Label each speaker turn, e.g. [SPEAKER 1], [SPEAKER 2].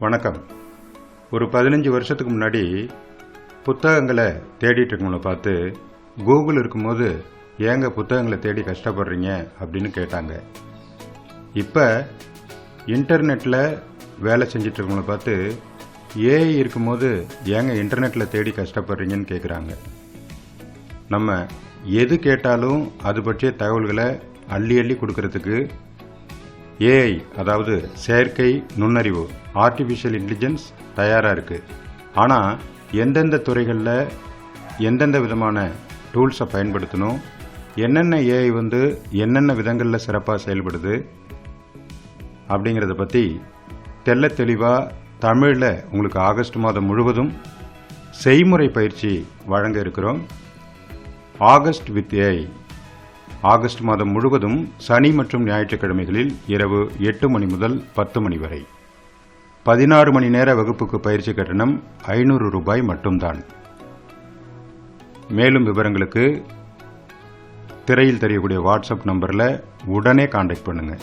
[SPEAKER 1] வணக்கம். ஒரு பதினஞ்சு வருஷத்துக்கு முன்னாடி புத்தகங்களை தேடிட்டு இருக்கவங்கள பார்த்து கூகுள் இருக்கும்போது ஏங்க புத்தகங்களை தேடி கஷ்டப்படுறீங்க? அப்படின்னு கேட்டாங்க. இப்போ இன்டர்நெட்டில் வேலை செஞ்சுட்டு இருக்கவங்கள பார்த்து ஏஐ இருக்கும்போது ஏங்க இன்டர்நெட்டில் தேடி கஷ்டப்படுறீங்கன்னு கேட்குறாங்க நம்ம எது கேட்டாலும் அது பற்றிய தகவல்களை அள்ளி அள்ளி கொடுக்கறதுக்கு ஏஐ அதாவது செயற்கை நுண்ணறிவு ஆர்டிஃபிஷியல் இன்டெலிஜென்ஸ் தயாராக இருக்குது ஆனால் எந்தெந்த துறைகளில் எந்தெந்த விதமான டூல்ஸை பயன்படுத்தணும் என்னென்ன ஏஐ வந்து என்னென்ன விதங்களில் சிறப்பாக செயல்படுது அப்படிங்கிறத பற்றி தெல்ல தெளிவாக தமிழில் உங்களுக்கு ஆகஸ்ட் மாதம் முழுவதும் செய்முறை பயிற்சி வழங்க இருக்கிறோம். ஆகஸ்ட் வித் ஏஐ ஆகஸ்ட் மாதம் முழுவதும் சனி மற்றும் ஞாயிற்றுக்கிழமைகளில் இரவு எட்டு மணி முதல் பத்து மணி வரை. பதினாறு மணி நேர வகுப்புக்கு பயிற்சி கட்டணம் ஐநூறு ரூபாய் மட்டும்தான். மேலும் விவரங்களுக்கு திரையில் தெரியக்கூடிய வாட்ஸ்அப் நம்பரில் உடனே காண்டாக்ட் பண்ணுங்கள்